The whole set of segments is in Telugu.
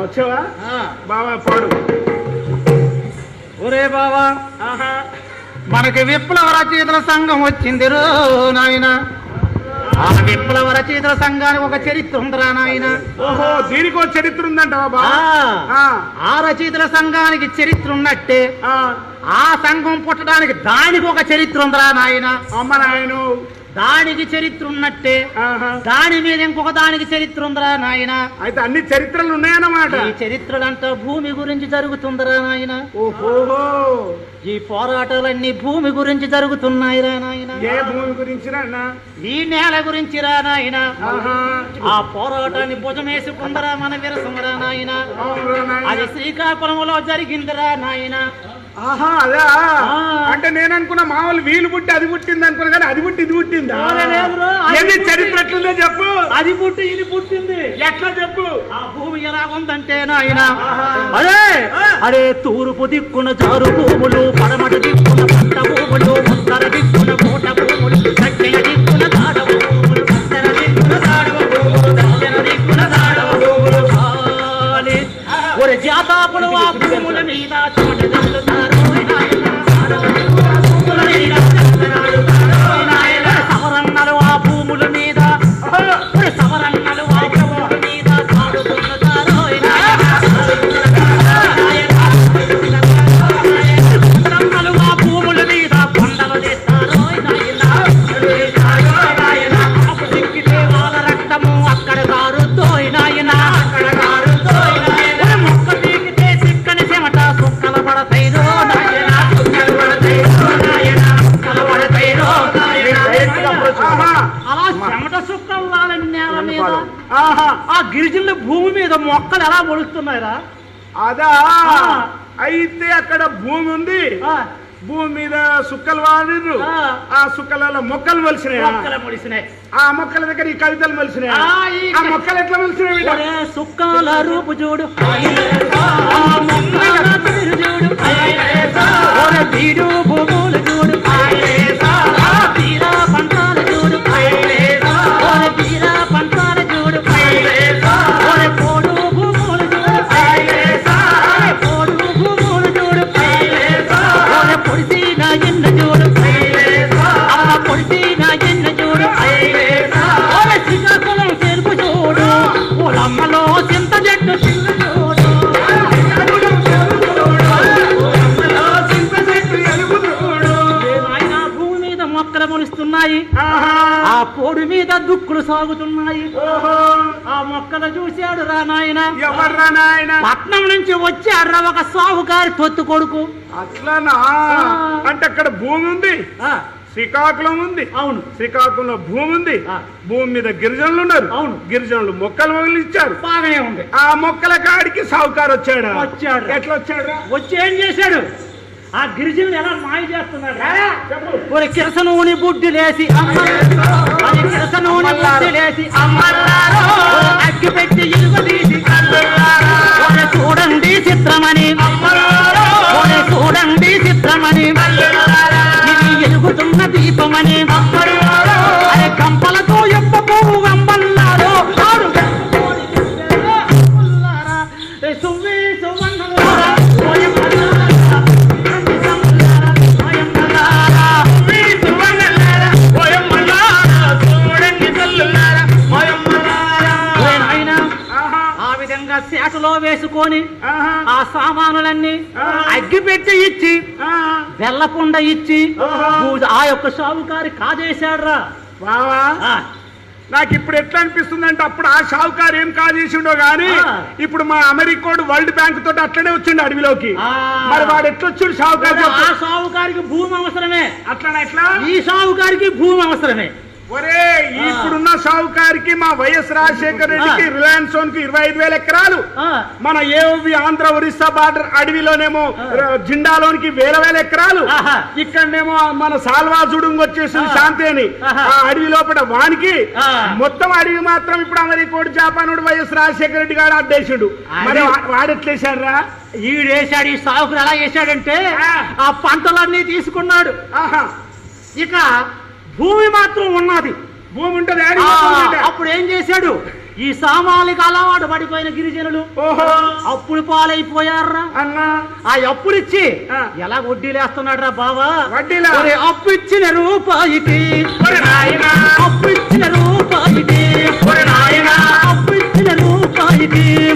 వచ్చావా. బావా పాడు. ఒరే బావా. ఆహా. మనకి విప్లవ రచయితల సంఘం వచ్చింది రో నాయన. ఆ విప్లవ రచయితల సంఘానికి ఒక చరిత్ర ఉందిరా నాయన. ఓహో దీనికి ఒక చరిత్ర ఉందంటావా ఆ, రచయితల సంఘానికి చరిత్ర ఉన్నట్టే ఆ, ఆ సంఘం పుట్టడానికి దానికి ఒక చరిత్ర ఉందిరా నాయన. అమ్మ నాయను. దానికి చరిత్ర ఉన్నట్టే. దాని మీద ఇంకొక దానికి చరిత్ర ఉందిరా నాయన. అయితే అన్ని చరిత్రలు ఉన్నాయన్నమాట. ఈ చరిత్రలంతా భూమి గురించి జరుగుతుందిరా నాయన. ఓహోహో ఈ పోరాటాలన్నీ భూమి గురించి జరుగుతున్నాయిరా నాయన. ఏ భూమి గురించి ఈ నేల గురించి రా నాయన ఆ పోరాటాన్ని భుజమేసుకుందరా మన విరసమరా నాయనా. అది శ్రీకాకుళంలో జరిగిందిరా నాయన. ఆహా అదా. అంటే నేను అనుకున్నా మామూలు వీలు పుట్టి అది పుట్టింది అనుకున్నా కానీ అది పుట్టి ఇది పుట్టిందా? అది ఏంది చరిత్ర ఎట్లుందో చెప్పు. అది పుట్టి ఇది పుట్టింది. ఎట్లా చెప్పు? ఆ భూమి ఎలా ఉందంటే నాయన ఆహా. అరే తూర్పు దిక్కున జారు భూములు పడమట దిక్కున పంట భూములు ఉత్తర దిక్కున కోట భూములు దక్షిణ దిక్కున దాడవ భూములు ఉత్తర దిక్కున దాడవ భూములు దక్షిణ దిక్కున దాడవ భూములు. ఒరే జాతాపులు ఆ భూముల మీద చోట గిరిజనుల భూమి మీద మొక్కలు ఎలా మొలుస్తున్నాయిరా? అదా. అయితే అక్కడ భూమి ఉంది. ఆ, భూమి మీద సుక్కలు వాడిర్రు. ఆ. ఆ సుక్కలలో మొక్కలు మొలిసినాయా ఆ మొక్కల దగ్గర ఈ కవితలు మొలిసినాయా ఆ, మొక్కలు ఎట్లా మొలిసినాయి సుక్కల రూపు చూడు. చూడు. మీద దుక్కులు సాగుతున్నాయి. ఆ మొక్కలు చూశాడు రా నాయన. ఎవర్రా నాయన? పట్నం నుంచి వచ్చాడు ఒక సాహుకారి తొత్తు కొడుకు. అట్లనా? అంటే అక్కడ భూమి ఉంది. ఆ, శ్రీకాకుళం ఉంది. అవును. శ్రీకాకుళంలో భూమి ఉంది. భూమి మీద గిరిజనులు ఉన్నారు. అవును. గిరిజనులు మొక్కలు మొదలు ఇచ్చారు బాగానే ఉంది. ఆ మొక్కల కాడికి సావుకారు వచ్చాడా? వచ్చాడు. ఎట్లా వచ్చాడు వచ్చి ఏం చేశాడు? ఆ గిరిజనులు ఎలా మాయ చేస్తున్నాడు ఒక కిరసనూని బుడ్డి లేసి అమ్మల్లారో. అది కిరసనూని బుడ్డి లేసి అమ్మల్లారో. విధంగా సేటలో వేసుకొని ఆ సామానులన్నీ అగ్గి పెట్టి ఇచ్చి ఆహా. బెల్లపుండ ఇచ్చి ఆ యొక్క సావుకారి కాజేశాడ్రా. బావా నాకు ఇప్పుడు ఎట్లా అనిపిస్తుంది అంటే అప్పుడు ఆ షావుకారు ఏం కాజేసిండో గానీ. ఇప్పుడు మా అమెరికోడు వరల్డ్ బ్యాంక్ తోటి అట్లనే వచ్చిండు అడవిలోకి. మరి వాడు ఎట్లా వచ్చాడు షావుకారు ఆ సావుకారికి భూమి అవసరమే. అట్లా ఎట్లా? ఈ సావుకారికి భూమి అవసరమే. ఒరే ఇప్పుడున్న షావుకారికి మా వైఎస్ రాజశేఖర రెడ్డికి. రిలయన్స్ జోన్కి ఇరవై ఐదు వేల ఎకరాలు మన ఏఓబి ఆంధ్ర ఒరిస్సా బార్డర్ అడవిలోనేమో జిండాలోనికి వేల వేల ఎకరాలు. ఇక్కడనేమో మన సాల్వాజుడుంగ్ వచ్చేసింది ఆ. శాంతి అని. ఆ అడవి లోపల వానికి. మొత్తం అడవి మాత్రం ఇప్పుడు అమెరికోడు జాపానుడు వైఎస్ రాజశేఖర రెడ్డి గారు అడ్డేసిండు మరి వాడెట్లేశారా ఈడేశాడు ఈ సావుకుడు ఎలా చేశాడంటే ఆ. ఆ పంటలన్నీ తీసుకున్నాడు ఆహా ఇక భూమి మాత్రం ఉన్నది. భూమి ఉంటది. అప్పుడు ఏం చేశాడు? ఈ సామాలిక అలవాటు పడిపోయిన గిరిజనులు. ఓహో. అప్పుడు పాలైపోయారా? అన్నా. ఆ అప్పులు ఇచ్చి ఆ. ఎలా వడ్డీలేస్తున్నాడు రా బావా? అప్పు ఇచ్చిన రూపాయికి. నాయనా. అప్పు ఇచ్చిన రూపాయికి నాయనా. అప్పు ఇచ్చిన రూపాయికి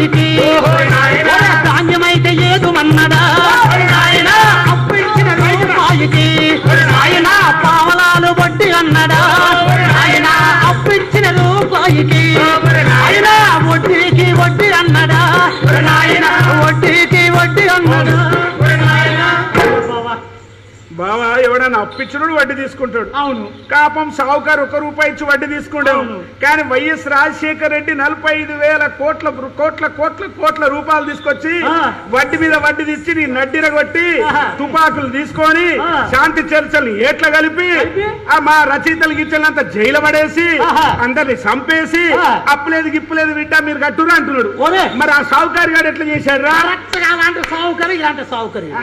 ఒరే, ధాన్యమైతే ఏదుమన్నడా ఒరే నాయనా. అప్పు ఇచ్చిన రూపాయికి నాయనా. పావలాలు వడ్డీ అన్నడా ఒరే నాయనా. అప్పు ఇచ్చిన రూపాయికి నాయనా. వడ్డీకి వడ్డీ నాయనా. వడ్డీకి వడ్డీ ఎవడన్నా అప్పిచ్చుడు వడ్డీ తీసుకుంటాడు అవును కాపం సావుకారు ఒక రూపాయి ఇచ్చి వడ్డీ తీసుకుంటాం. కానీ వైఎస్ రాజశేఖర రెడ్డి నలభై ఐదు వేల కోట్ల కోట్ల కోట్ల కోట్ల రూపాయలు తీసుకొచ్చి. వడ్డీ మీద వడ్డీ తెచ్చి నీ నడ్డిర కొట్టి ఆహా. తుపాకులు తీసుకొని. శాంతి చర్చలు ఏట్ల కలిపి? ఆ మా రచయితలు గిచ్చలంతా జైలు పడేసి. అందరిని చంపేసి. అప్పులేదు గిప్పులేదు బిడ్డ మీరు కట్టురా అంటున్నాడు. మరి ఆ సావుకారి గారు ఎట్లా చేశాడు రా ఇలాంటి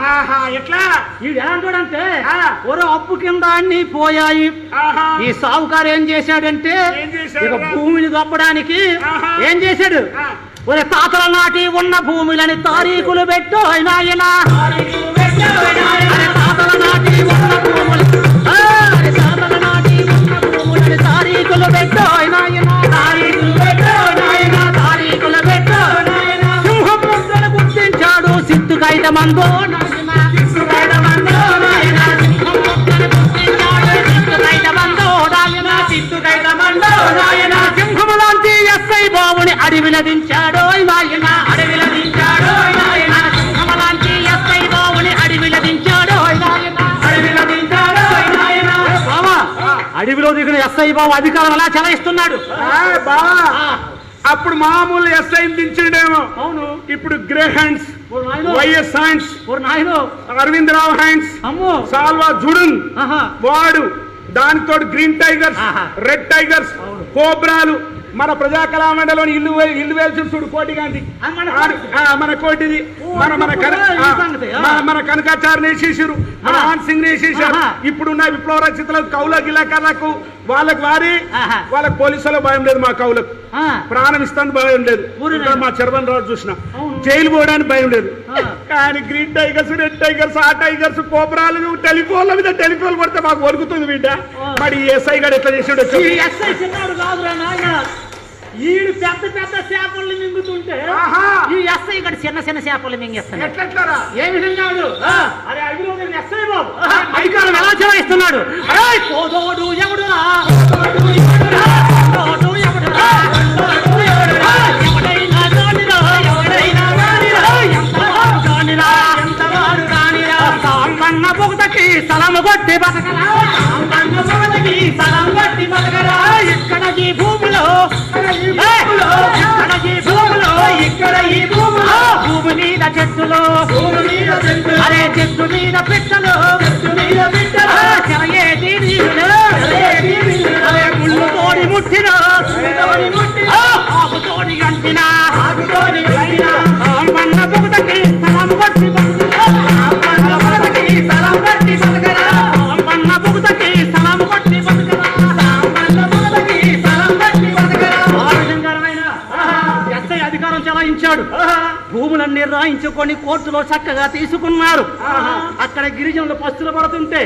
ఆహా ఎట్లా వీడు ఎలాంటోడంటే ఆ. ఒరే అప్పు కింద అన్ని పోయాయి. ఈ సావుకారు ఏం చేశాడంటే ఇక? భూమిని దప్పడానికి. ఏం చేశాడు. ఒరే తాతల నాటి ఉన్న భూములని తారీఖులు పెట్టు నాయన తాతల నాటి ఉన్న భూములు. ఆ, అరే తాతల నాటి ఉన్న భూములని తారీఖులు పెట్టు నాయన తారీఖులు పెట్టు సింహం గుర్తించాడు సిద్ధుకైత మందో. అడవిల దించాడు నాయన అడవిల దించాడు నాయన సింహము లాంటి ఎస్ఐ బాబుని అడవిల దించాడు నాయన అడవిల దించాడు నాయన బావా అడవిలో దిగిన ఎస్ఐ బాబు అధికారం ఎలా చెలాయిస్తున్నాడు? బావా అప్పుడు మామూలు ఎస్ఐ దించిండేమో. అవును. ఇప్పుడు grey hounds YS hounds Aravind Rao hounds అమ్మో. సాల్వా జుడున్ వాడు దానితో గ్రీన్ టైగర్స్. Red tigers. కోబ్రాలు మన ప్రజా కళామండలిలోని ఇల్లు ఇల్లు వేల్చి చూడు కోటి గాంధీ మన కోటిది మన మన. మన- కనకాచార్య వేసేసారు మన. ఆన్ సింగ్ వేసేసారు. ఇప్పుడున్న విప్లవ రచితలకు కౌల గిలాకాలకు వాళ్ళకి వారి. వాళ్ళకి పోలీసుల భయం లేదు మా కౌలకు ప్రాణం ఇస్తాను భయం లేదు మా చర్మన్ రాజు చూసిన. జైలు పోవడానికి భయం లేదు. కానీ గ్రీన్ టైగర్స్ రెడ్ టైగర్స్ ఆ టైగర్స్ కోబ్రాలు టెలిఫోన్ల మీద టెలిఫోన్ కొడితే మాకు వణుకుతుంది బిడ్డ. మరి ఎస్ఐ గారు ఎట్లా చేసాడు ఈడు పెద్ద పెద్ద చేపల్ని మింగుతుంటే. ఈ ఎస్ఐ ఇక్కడ చిన్న చిన్న చేపలు ఎట్లెట్లారా ఏ విధంగా? అరే అడిగిలో ఎస్ఐ బాబు. అధికారం ఎలా చెలాయిస్తున్నాడు? అరే పోదోడు ఎవడురా? సలము కొట్టి బతకరా? సలం కొట్టి బతకరా? ఇక్కడ చెట్టులో. అరే చెట్టు మీద పిట్టలు. భూములన్నీ రాయించుకొని కోర్టులో చక్కగా తీసుకున్నారు. అక్కడ గిరిజనులు పస్తులు పడుతుంటే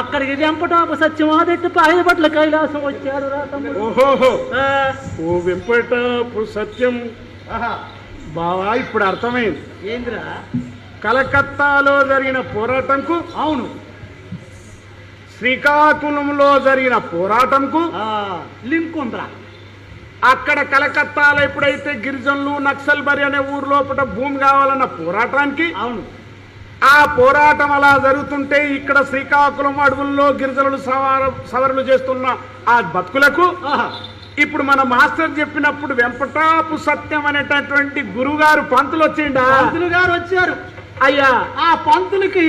అక్కడికి వెంపటాప సత్యం ఆదెట్టు పాయల పట్ల కైలాసం వచ్చాడు రా తమ్ముడు. ఓహోహో ఆ, ఓ వెంపటపు సత్యం. బావా ఇప్పుడు అర్థమైంది. ఏందిరా? కలకత్తాలో జరిగిన పోరాటంకు అవును. శ్రీకాకుళంలో జరిగిన పోరాటంకు లింక్ ఉందిరా. అక్కడ కలకత్తాలో ఎప్పుడైతే గిరిజనులు నక్సల్ బరి అనే ఊరు లోపల భూమి కావాలన్న పోరాటానికి అవును. ఆ పోరాటం అలా జరుగుతుంటే ఇక్కడ శ్రీకాకుళం అడవుల్లో గిరిజనులు సవార సవరలు చేస్తున్న ఆ బతుకులకు. ఇప్పుడు మన మాస్టర్ చెప్పినప్పుడు వెంపటాపు సత్యం అనేటటువంటి గురుగారు పంతులు వచ్చిండా? పంతులు గారు వచ్చారు. అయ్యా. ఆ పంతులకి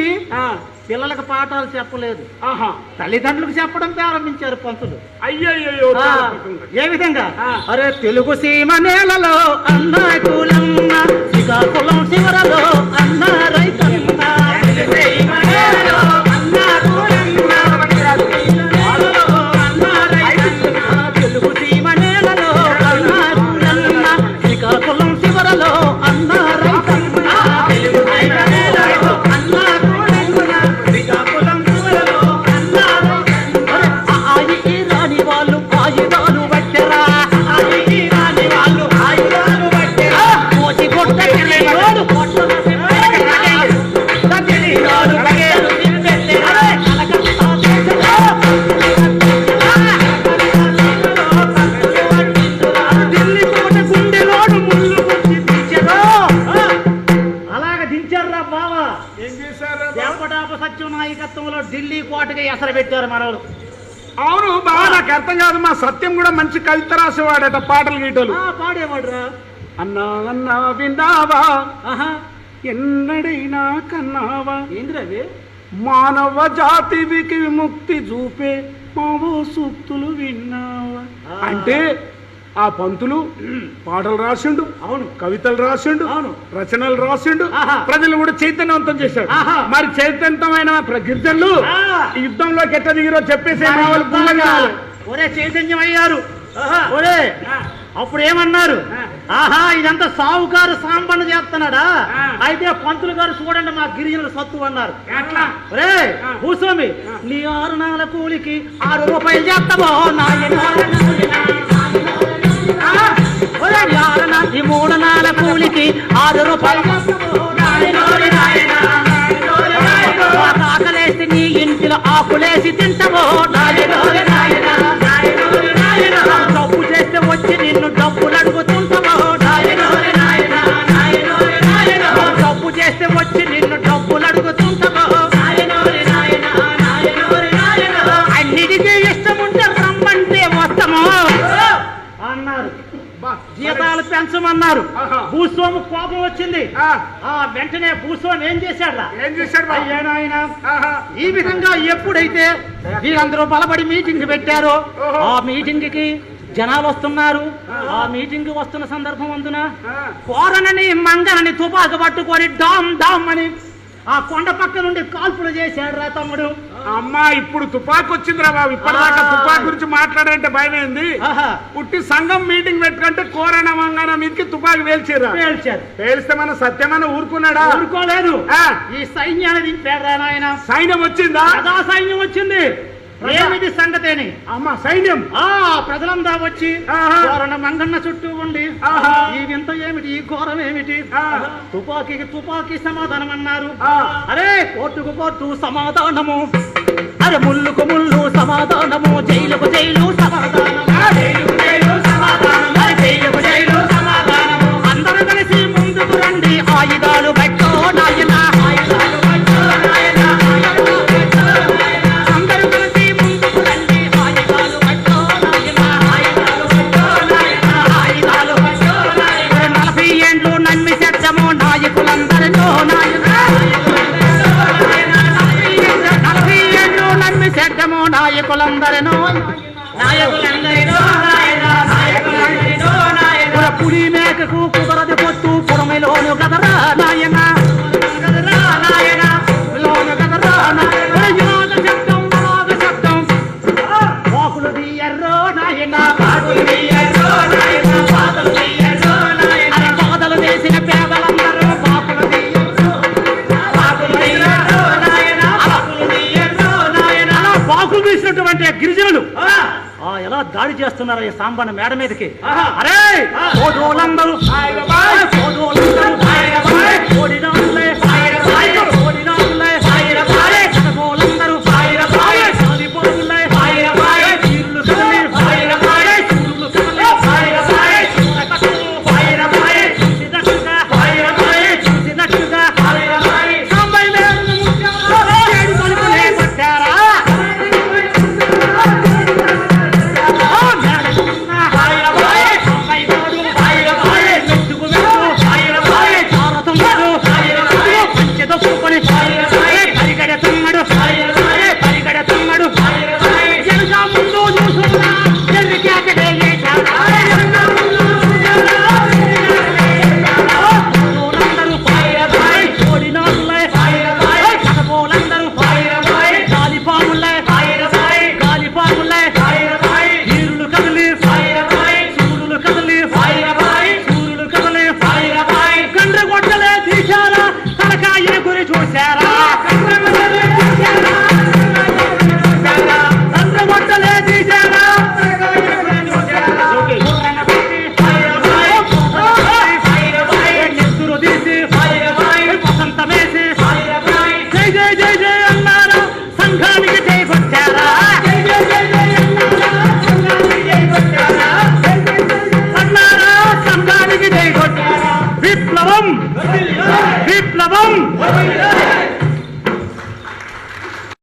పిల్లలకు పాఠాలు చెప్పలేదు. ఆహా. తల్లిదండ్రులకు చెప్పడం ప్రారంభించారు పంతులు. అయ్యయ్యో పక్కన. ఏ విధంగా. అరే తెలుగు సీమ నేలలో అన్న కులమ్మ శ్రీకాకుళం శివరలో అన్న రైతన్న నాకు అర్థం కాదు మా సత్యం కూడా మంచి కవిత రాసేవాడట పాటలు గీటలు. ఆ, పాడేవాడురా. అన్నా అన్నా విన్నావా ఎన్నడైనా కన్నావా? ఏంది రవి మానవ జాతికి విముక్తి చూపే మావో సూక్తులు విన్నావా. అంటే ఆ పంతులు పాటలు రాసిండు అవును. కవితలు రాసిండు అవును. రచనలు రాసిండు ఆహా. ప్రజలు కూడా చైతన్యవంతం చేశాడు. మరి చైతన్యమైన గిరిజనులు యుద్ధంలోకి ఎట్ట దిగిరో చెప్పేసి మా వాళ్ళు ఒరే చైతన్యం అయ్యారు ఒరే అప్పుడు ఏమన్నారు ఆహా ఇదంతా సావుకారు సాంబన్న చేస్తున్నాడా. అయితే పంతులు గారు చూడండి మా గిరిజనుల సత్తు అన్నారు. ఆ. భూస్వామి నీ ఆరు నాల కూలికి ఆరు రూపాయలు చేస్తామో మూడు నాల కూలికి ఆరు రూపాయలు ఆకలేసి నీ ఇంటిలో ఆకులేసి తింటామో వెంటనే భూస్వామి ఏం చేశాడ్రా ఏం చేశాడు ఆహా. ఈ విధంగా ఎప్పుడైతే వీరందరూ బలపడి మీటింగ్ పెట్టారో. ఆ మీటింగ్కి జనాలు వస్తున్నారు ఆ మీటింగ్ వస్తున్న సందర్భం అందున. కోరనని మంగనని తుపాకు పట్టుకొని డామ్ డామ్ అని ఆ కొండ పక్క నుండి కాల్పులు చేశాడు రా తమ్ముడు అమ్మా ఇప్పుడు తుపాకు వచ్చిందిరా బాబు. ఇప్పటిదాకా. తుపాకు గురించి మాట్లాడంటే భయమైంది? పుట్టి సంఘం మీటింగ్ పెట్టుకుంటే కోరణ మంగన మీదకి తుపాకు వేల్చిరా పేల్చారు. పేలిస్తే మన సత్యమని ఊరుకున్నాడా? ఊరుకోలేదు. ఆ. ఈ సైన్యాన్ని దింపాడు నాయన? సైన్యం వచ్చిందా? సైన్యం వచ్చింది. ఏమిటి సంగతేని? అమ్మా సైన్యం. ఆ ప్రజలంతా వచ్చి మంగన్న చుట్టూ ఉండి ఆహా. ఈ వింత ఏమిటి ఈ ఘోరం ఏమిటి. తుపాకీకి తుపాకీ సమాధానం అన్నారు. అరే కోర్టుకు కోర్టు సమాధానము. అరే ముల్లుకు ముల్లు సమాధానము. జైలుకు జైలు సమాధానము జైలుకు జైలు సమాధానము అరే జైలుకు జైలు దాడి చేస్తున్నారు ఈ సాంబన్న మేడ మీదకి. అరే